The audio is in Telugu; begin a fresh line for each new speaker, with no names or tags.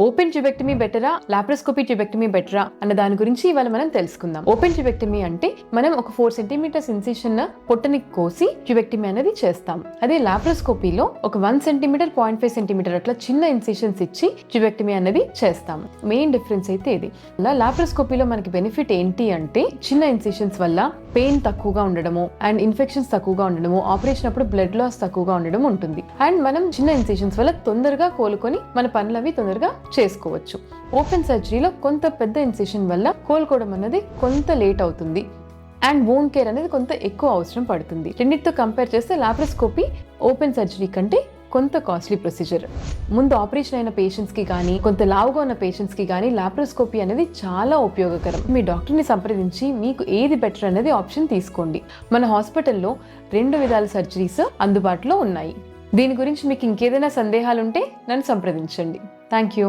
ఓపెన్ జిబెక్టమీ బెటరా లాప్రోస్కోపీ జిబెక్టమీ బెటరా అన్న దాని గురించి ఇవాళ మనం తెలుసుకుందాం. ఓపెన్ జిబెక్టమీ అంటే మనం ఒక ఫోర్ సెంటీమీటర్స్ ఇన్సిషన్ పొట్టని కోసి జిబెక్టమీ అనేది చేస్తాం. అదే లాప్రోస్కోపీలో ఒక one centimetre point five centimetre అట్లా చిన్న ఇన్సిషన్స్ ఇచ్చి జిబెక్టమీ అనేది చేస్తాం. మెయిన్ డిఫరెన్స్ అయితే ఇది. అలా లాప్రోస్కోపీలో మనకి బెనిఫిట్ ఏంటి అంటే చిన్న ఇన్సిషన్స్ వల్ల పెయిన్ తక్కువగా ఉండడము అండ్ ఇన్ఫెక్షన్స్ తక్కువగా ఉండడము ఆపరేషన్ అప్పుడు బ్లడ్ లాస్ తక్కువగా ఉండడం ఉంటుంది. అండ్ మనం చిన్న ఇన్సెషన్స్ వల్ల తొందరగా కోలుకొని మన పనులు అవి తొందరగా చేసుకోవచ్చు. ఓపెన్ సర్జరీలో కొంత పెద్ద ఇన్సెషన్ వల్ల కోలుకోవడం అన్నది కొంత లేట్ అవుతుంది. అండ్ వోన్ కేర్ అనేది కొంత ఎక్కువ అవసరం పడుతుంది. రెండింటితో కంపేర్ చేస్తే లాప్రోస్కోపీ ఓపెన్ సర్జరీ కంటే కొంత కాస్ట్లీ ప్రొసీజర్ ముందు ఆపరేషన్ అయిన పేషెంట్స్కి కానీ కొంత లావుగా ఉన్న పేషెంట్స్కి కానీ లాప్రోస్కోపీ అనేది చాలా ఉపయోగకరం. మీ డాక్టర్ని సంప్రదించి మీకు ఏది బెటర్ అనేది ఆప్షన్ తీసుకోండి. మన హాస్పిటల్లో రెండు విధాల సర్జరీస్ అందుబాటులో ఉన్నాయి. దీని గురించి మీకు ఇంకేదైనా సందేహాలుంటే నన్ను సంప్రదించండి. Thank you